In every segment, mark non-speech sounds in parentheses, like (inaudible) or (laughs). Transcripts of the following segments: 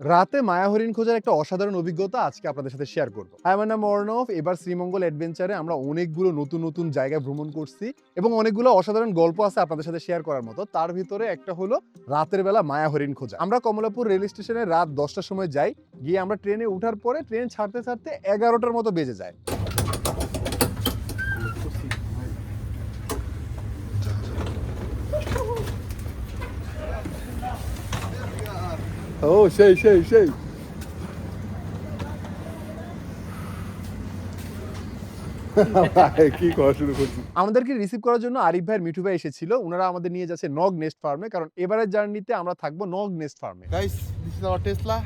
রাতে মায়া হরিণ খোঁজার একটা অসাধারণ অভিজ্ঞতা আজকে আপনাদের সাথে শেয়ার করব। আমার নাম অর্ণব এবার শ্রীমঙ্গল অ্যাডভেঞ্চারে আমরা অনেকগুলো নতুন নতুন জায়গায় ভ্রমণ করছি এবং অনেকগুলো অসাধারণ গল্প আছে আপনাদের সাথে শেয়ার করার মতো। তার ভিতরে একটা হলো রাতের বেলা মায়া হরিণ খোঁজা। আমরা কমলাপুর রেল স্টেশনে রাত দশটার সময় যাই, গিয়ে আমরা ট্রেনে ওঠার পরে ট্রেন ছাড়তে ছাড়তে এগারোটার মতো বেজে যায়। ও সেই সেই সেই। (laughs) কি করা শুরু করছি? আমাদেরকে রিসিভ করার জন্য আরিফ ভাইয়ের মিঠু ভাই এসেছিল। ওনারা আমাদের নিয়ে যাচ্ছে নগ নেস্ট ফার্মে কারণ এবারের জার্নিতে আমরা থাকব নগ নেস্ট ফার্মে Guys, this is our Tesla.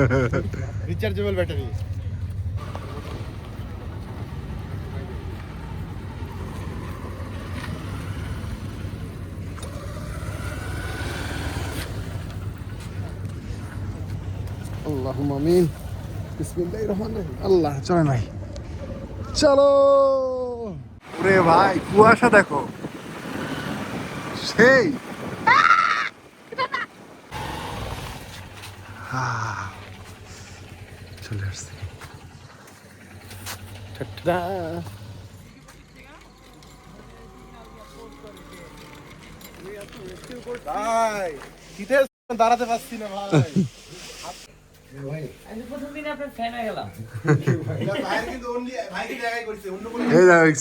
(laughs) Rechargeable battery. আল্লাহুম্মা আমিন বিসমিল্লাহির রহমানির আল্লাহ চলে নাই। চলো। ওরে ভাই কুয়াশা দেখো। সেই। চলে আসছে। দাঁড়াতে পারছি না ভাই। (laughs)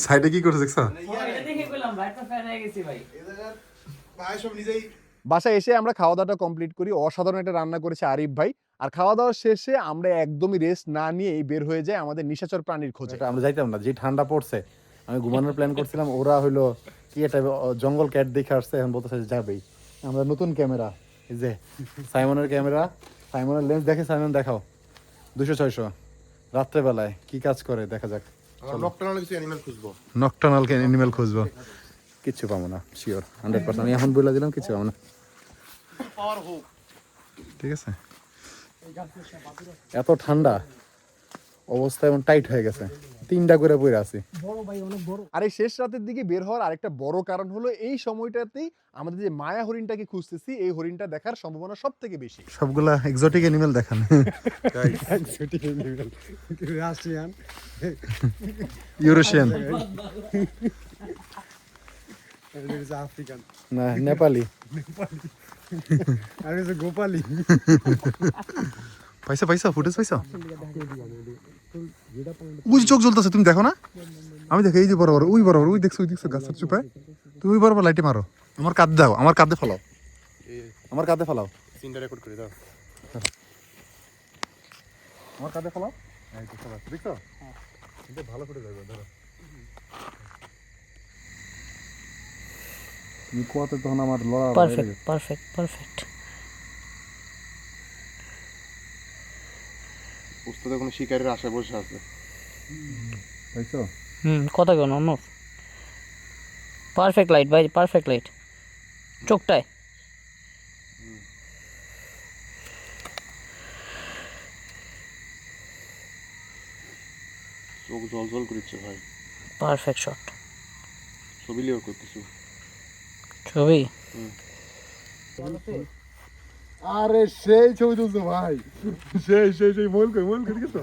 সাইডে কি করছে নিজেই বাসায় এসে আমরা খাওয়া দাওয়াটা কমপ্লিট করি অসাধারণ একটা রান্না করেছে আরিফ ভাই। আর খাওয়া দাওয়ার শেষে আমরা একদমই রেস্ট না নিয়েই বের হয়ে যায় আমাদের নিশাচর প্রাণীর খোঁজে। এটা আমরা যাইতাম না যে ঠান্ডা পড়ছে আমি ঘুমানোর প্ল্যান করছিলাম ওরা হইল কি এটা জঙ্গল ক্যাট দেখে আসছে এখন বলতেছে যাবেই। আমরা নতুন ক্যামেরা এই যে সাইমনের ক্যামেরা সাইমনের লেন্স দেখে সাইমন দেখাও। দুশো ছয়শো। রাত্রেবেলায় কি কাজ করে দেখা যাক। নকটানাল কিছু অ্যানিমাল খুঁজবো। কিচ্ছু পাবো না শিওর হান্ড্রেড পার্সেন্ট আমি এখন বলে দিলাম কিছু পাবো না। ঠিক আছে? এত ঠান্ডা অবস্থা এমন টাইট হয়ে গেছে। তিনটা করে পড়ে আছি। আর এই শেষ রাতের দিকে বের হওয়ার আরেকটা বড় কারণ হলো এই সময়টাতেই আমাদের যে মায়া হরিণটাকে খুঁজতেছি এই হরিণটা দেখার সম্ভাবনা সব থেকে বেশি। সবগুলা এক্সোটিক অ্যানিমেল দেখান। রাশিয়ান ইউরোশিয়ান আফ্রিকান না নেপালি আর গোপালি পয়সা পয়সা ফুটেজ পয়সা ওই চোখ জ্বলতেছে তুমি দেখো না? আমি দেখো এই যে বরাবর ওই বরাবর ওই দেখছ ওই দেখছ গাছের চুপায়। তুমি ওই বরাবর লাইটে মারো। আমার কাঁধ দাও আমার কাঁধে ফলাও। আমার কাঁধে ফেলাও। সিনটা রেকর্ড করে দাও। আমার কাঁধে ফেলাও? এই তো ফেলাচ্ছি, দেখছ? ভালো করে যাবে ধরো। তুমি কুয়াতে তখন আমার লড়া পারফেক্ট পারফেক্ট পারফেক্ট উস্তাদ কোনো শিকারের আশা বসে আছে। দেখছ হুম কথা কেন অন্য? পারফেক্ট লাইট ভাই পারফেক্ট লাইট চোখটায়। চোখ জল জল করছে ভাই। পারফেক্ট শট ছবি লিও করতেছি। ছবি? আরে সেই ছবি তুলছো ভাই। সেই সেই সেই মোল কই মোল দেখছ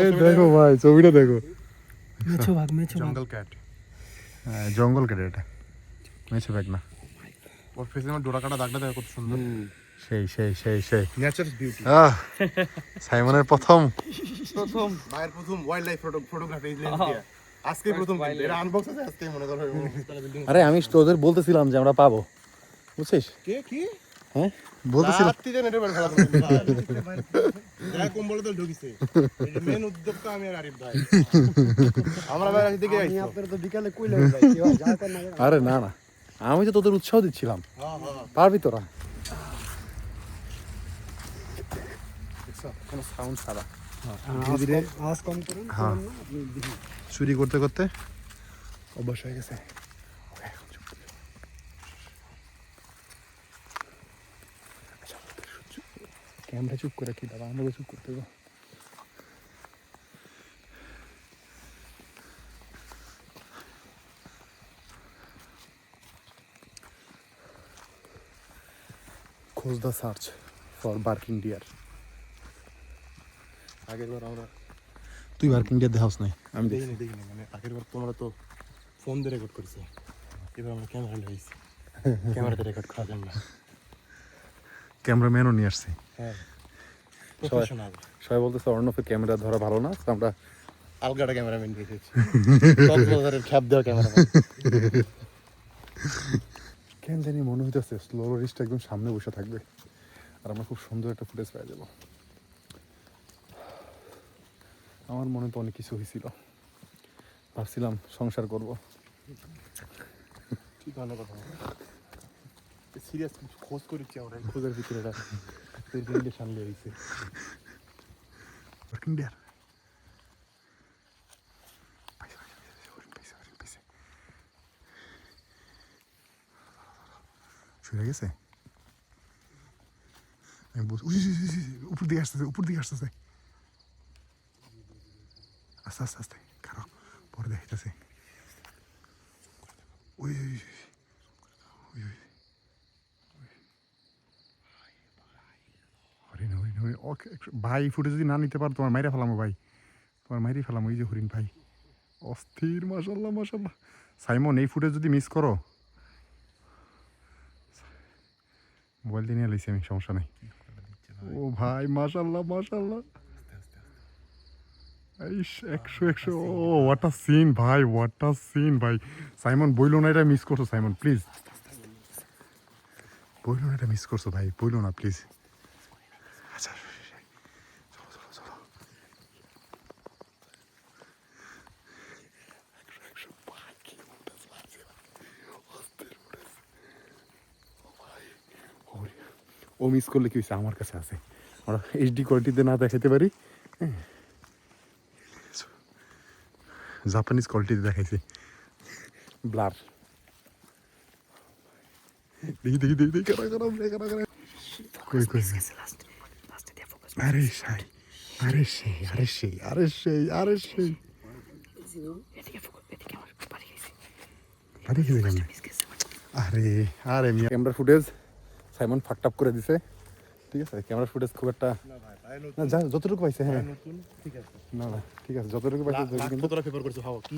এই দেখো ভাই ছবিটা দেখো। মেছো ভাগ মেছো জঙ্গল ক্যাট হ্যাঁ, জঙ্গল কেটে এটা। মেছে ব্যাগ না। ওর ফেসে আমার ডোরা কাটা দাগটা দেখো কত সুন্দর। সেই সেই সেই সেই। নেচার বিউটি আহ সাইমনের প্রথম। প্রথম মায়ের প্রথম ওয়াইল্ড লাইফ ফটোগ্রাফি এই লেন্স দিয়ে আজকে প্রথম এটা আনবক্স আছে আজকে মনে করো (laughs) আরে আমি তোদের বলতেছিলাম যে আমরা পাবো। বুঝছিস? কে কি? হ্যাঁ? বলতেছিল রাত্রি যে নেটের খেলা কম্বলে তো ঢুকিছে। (laughs) মেন উদ্যোক্তা আমি আর আরিফ ভাই। আমরা ভাই আজ দিকে আমি আইছো তো বিকালে কইলে ভাই কি যা কর না আরে না না। আমি তো তোদের উৎসাহ দিচ্ছিলাম। হ্যাঁ হ্যাঁ। পারবি তোরা? কোনো সাউন্ড ছাড়া। আওয়াজ কম- আওয়াজ কম করুন হ্যাঁ। চুরি করতে করতে অভ্যাস হয়ে গেছে। ক্যামেরা চুপ করে কি দাদা আমাকে চুপ করতে হবে খোঁজ the search for barking deer আগের বার আমরা তুই বার্কিং ডিয়ার দেখাস নাই আমি দেখি দেখিনি দেখিনি মানে আগের বার তোমরা তো ফোন দিয়ে রেকর্ড করছ এবার আমরা ক্যামেরা লাগাইছি ক্যামেরাতে রেকর্ড করা যাবে না ক্যামেরাম্যানও নিয়ে আসছে। হ্যাঁ। প্রফেশনাল সবাই বলতেছে অর্ণবের ক্যামেরা ধরা ভালো না তো আমরা আলগাটা ক্যামেরাম্যান রেখেছি কক্সবাজারের খ্যাপ দেওয়া ক্যামেরাম্যান। কেন জানি মনে হইতেছে স্লো রিস্ট একদম সামনে বসে থাকবে আর আমরা খুব সুন্দর একটা ফুটেজ পেয়ে যাব। আমার মনে তো অনেক কিছু হয়েছিল ভাবছিলাম সংসার করব। ঠিক ভালো কথা? সিরিয়াস খোঁজ করেছি আমরা এই খোঁজের ভিতরে এটা সামনে হয়েছে শুয়ে গেছে আমি উপর দিকে আসতেছে উপর দিকে আসতেছে আস্তে আস্তে আস্তে খারাপ পরে দেখাইতেছে ওই ওই হরিণ হরিণ হরিণ ভাই ফুটে যদি না নিতে পারো, তোমার মাইরা ফেলামো ভাই। তোমার মাইরে ফেলাম ওই যে হরিণ ভাই। অস্থির মাসাল্লাহ মাসাল্লাহ সাইমন, এই ফুটেজ যদি মিস করো। মোবাইল দিয়ে নিয়ে আমি, সমস্যা নাই। ও ভাই মাসাল্লাহ মাসাল্লাহ ভাই সিন ভাই। না এটা মিস করছ প্লিজ বইলো না এটা মিস করছ, ভাই, বইলো না প্লিজ আচ্ছা চলো চলো চলো ও মিস করলে কি হয়েছে? আমার কাছে আছে। আমরা এইচডি কোয়ালিটিতে না দেখাতে পারি। জাপানিজ কোয়ালিটিতে দেখাইছি। ব্লার দেখি দেখি দেখি দেখি কারা কারা কারা কারা কই কই আরে সেই আরে সেই আরে সেই আরে সেই আরে সেই? আরে আরে ক্যামেরা ফুটেজ সাইমন ফাকটাপ করে দিছে। ঠিক আছে? ক্যামেরা ফুটেজ খুব একটা না যা যতটুকু পাইছে হ্যাঁ। নতুন ঠিক আছে। না না ঠিক আছে যতটুকু পাইছে লাখ কিন্তু- কতটা পেপার করছ হাও কি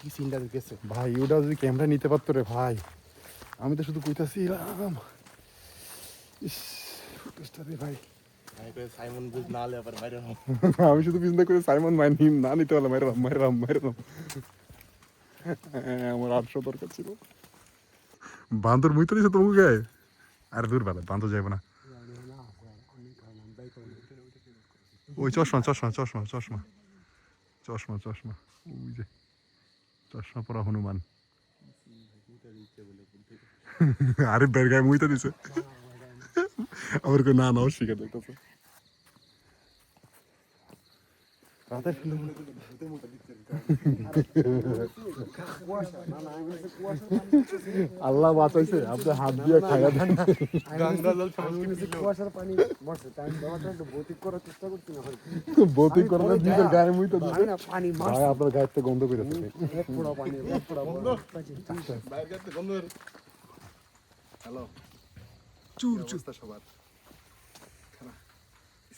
কি সিনটা গেছে ভাই ওটা যদি ক্যামেরা নিতে পারতো রে ভাই। আমি তো শুধু কইতাছিলাম। ইস ফুটেজটা রে ভাই। (laughs) আমি শুধু চিন্তা করে সাইমন মাই নিম না নিতে পারলাম মাইরাম মাইরাম মাইরাম আমার আটশো দরকার ছিল। বান্দর মুইতে দিছে তোমাকে। গায়ে আর দূর বেলা বান্দর যাইব না। ওই চশমা চশমা চশমা চশমা। চশমা চশমা। ওই যে, চশমা পরা হনুমান। (laughs) আরে বের গায়ে মুইতে দিছে আমার না না অস্বীকার দেখতেছে আল্লাহ বাঁচাইছে আপনি হাত দিয়ে খাইয়া দেন কুয়াশার পানি বসে ভৌতিক করার চেষ্টা করছি না করলে নিজের গায়ে পানি ভাই আপনার গায়ের তো গন্ধ করে এক পানি এক বন্ধ হ্যালো চুর চুস্তা সবার?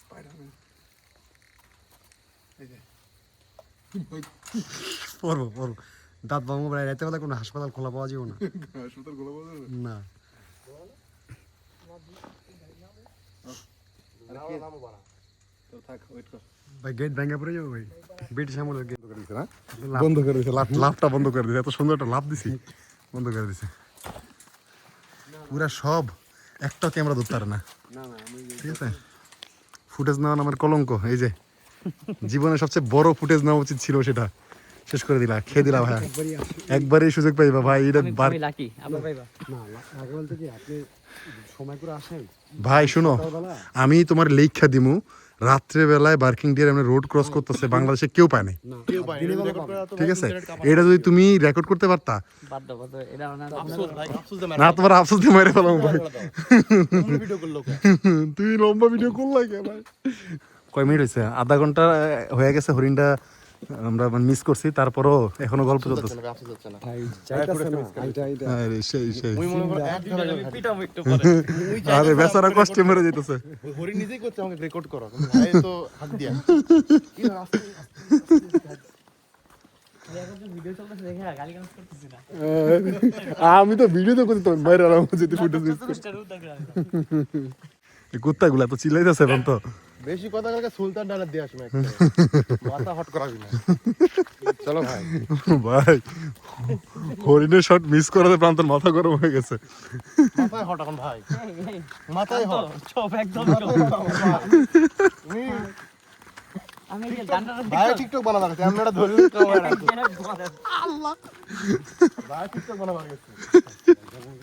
স্পাইডারম্যান পড়ব পড়ব। দাঁত কোনো হাসপাতাল খোলা পাওয়া যাবে না। (laughs) হাসপাতাল গোলা বাজার না। থাক ওয়েট কর। ভাই গেট ভেঙে পড়ে যাব ভাই। বেট গেট করে দিছে না? বন্ধ করে দিছে লাভ লাভটা বন্ধ করে দিছে। এত সুন্দর একটা লাভ দিছি। বন্ধ করে দিছে। পুরা সব। একটা ক্যামেরা ধরতে পারে না। ঠিক আছে? ফুটেজ নেওয়া আমার কলঙ্ক এই যে। (laughs) জীবনে সবচেয়ে বড় ফুটেজ নেওয়া উচিত ছিল সেটা। শেষ করে দিলা খেয়ে দিলা ভাই। একবারই সুযোগ পাইবা ভাই এটা বার আমি লাকি আবার পাইবা। না আগে বলতে কি আপনি সময় করে আসেন। ভাই শুনো আমি তোমার লেখা দিমু। রাত্রে বেলায় বার্কিং ডিয়ার আমরা রোড ক্রস করতেছে বাংলাদেশে কেউ পায় নাই। ঠিক আছে? এটা যদি তুমি রেকর্ড করতে পারতা। না আফসোস ভাই আফসোস দে না তোমার আফসোস দিয়ে মেরে ফেলাম ভাই। ভিডিও তুই (laughs) লম্বা ভিডিও করলাই কেন কয় মিনিট হয়েছে আধা ঘণ্টা হয়ে গেছে হরিণটা আমরা মিস করছি তারপরও এখনও গল্প চলতেছে আরে সেই সেই ওই মনে করো এক ধরে পিটাম একটু পরে ওই আরে বেচারা কষ্টে মরে যেতেছে ওই নিজেই করছে আমাকে রেকর্ড করো আমি তো ভিডিও তো করছি তোমার বাইরে আরাম যদি ফুটেজ কুত্তাগুলা তো চিল্লাইতেছে এখন তো। বেশি কথা কালকে সুলতান ডানার দিয়ে আসবে মাথা হট করাবি না। চলো ভাই। ভাই হরিণের শট মিস করাতে প্রান্তর মাথা গরম হয়ে গেছে। মাথায় হট এখন ভাই। মাথায় হট। চপ একদম চপ। তুমি আমি এই গানটা ভাই টিকটক বানাবার গেছে আমরা ধরে। ক্যামেরা ভাই টিকটক বানাবার গেছে